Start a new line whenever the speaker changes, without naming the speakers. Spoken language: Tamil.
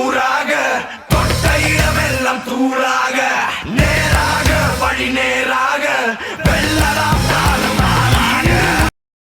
கூறாக தொட்ட இடமெல்லாம் தூராக நேராக வழி நேராக வெள்ளலாம்